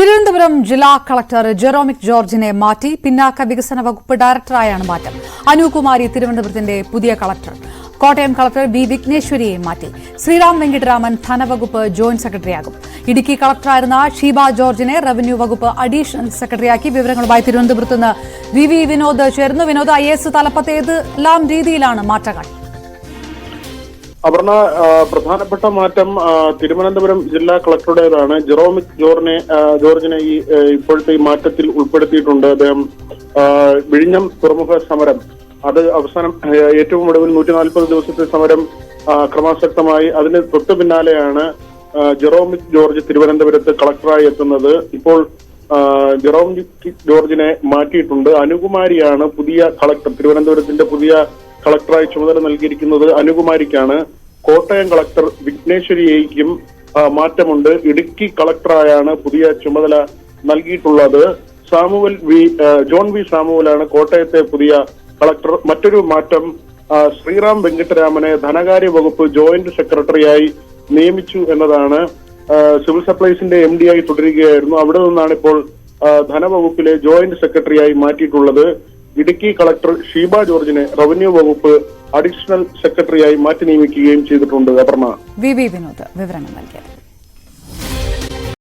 തിരുവനന്തപുരം ജില്ലാ കളക്ടർ ജെറോമിക് ജോർജിനെ മാറ്റി പിന്നാക്ക വികസന വകുപ്പ് ഡയറക്ടറായാണ് മാറ്റം. അനുകുമാരി തിരുവനന്തപുരത്തിന്റെ പുതിയ കളക്ടർ. കോട്ടയം കളക്ടർ ബി വിഘ്നേശ്വരിയെ മാറ്റി. ശ്രീറാം വെങ്കിട്ടരാമൻ ധനവകുപ്പ് ജോയിന്റ് സെക്രട്ടറിയാകും. ഇടുക്കി കളക്ടറായിരുന്ന ഷീബ ജോർജിനെ റവന്യൂ വകുപ്പ് അഡീഷണൽ സെക്രട്ടറിയാക്കി വിവരങ്ങളുമായി തിരുവനന്തപുരത്ത് നിന്ന് വി വി വിനോദ് ചേർന്നു. വിനോദ് ഐ എസ് തലപ്പത്തേതെല്ലാം രീതിയിലാണ് മാറ്റങ്ങൾ. അപർണ പ്രധാനപ്പെട്ട മാറ്റം തിരുവനന്തപുരം ജില്ലാ കളക്ടറുടേതാണ്. ജെറോമിക് ജോർജിനെ ജോർജിനെ ഈ ഇപ്പോഴത്തെ ഈ മാറ്റത്തിൽ ഉൾപ്പെടുത്തിയിട്ടുണ്ട് അദ്ദേഹം. വിഴിഞ്ഞം തുറമുഖ സമരം. അത് അവസാനം ഏറ്റവും ഒടുവിൽ നൂറ്റി നാൽപ്പത് ദിവസത്തെ സമരം ക്രമാസക്തമായി. അതിന് തൊട്ടു പിന്നാലെയാണ് ജെറോമിക് ജോർജ് തിരുവനന്തപുരത്ത് കളക്ടറായി എത്തുന്നത്. ഇപ്പോൾ ജെറോമിക് ജോർജിനെ മാറ്റിയിട്ടുണ്ട്. അനുകുമാരിയാണ് പുതിയ കളക്ടർ തിരുവനന്തപുരത്തിന്റെ പുതിയ കളക്ടറായി ചുമതല നൽകിയിരിക്കുന്നത് അനുകുമാരിക്കാണ്. കോട്ടയം കളക്ടർ വിഘ്നേശ്വരിയേക്കും മാറ്റമുണ്ട്. ഇടുക്കി കളക്ടറായാണ് പുതിയ ചുമതല നൽകിയിട്ടുള്ളത്. സാമുവൽ വി ജോൺ വി സാമുവലാണ് കോട്ടയത്തെ പുതിയ കളക്ടർ. മറ്റൊരു മാറ്റം ശ്രീറാം വെങ്കിട്ടരാമനെ ധനകാര്യ വകുപ്പ് ജോയിന്റ് സെക്രട്ടറിയായി നിയമിച്ചു എന്നതാണ്. സിവിൽ സപ്ലൈസിന്റെ എം ഡി ആയി തുടരുകയായിരുന്നു. അവിടെ നിന്നാണ് ഇപ്പോൾ ധനവകുപ്പിലെ ജോയിന്റ് സെക്രട്ടറിയായി മാറ്റിയിട്ടുള്ളത്. ഇടുക്കി കളക്ടർ ഷീബ ജോർജിനെ റവന്യൂ വകുപ്പ് അഡീഷണൽ സെക്രട്ടറിയായി മാറ്റി നിയമിക്കുകയും ചെയ്തിട്ടുണ്ട് അപർണ വി വിനോദ് വിവരങ്ങൾ നൽകിയത്.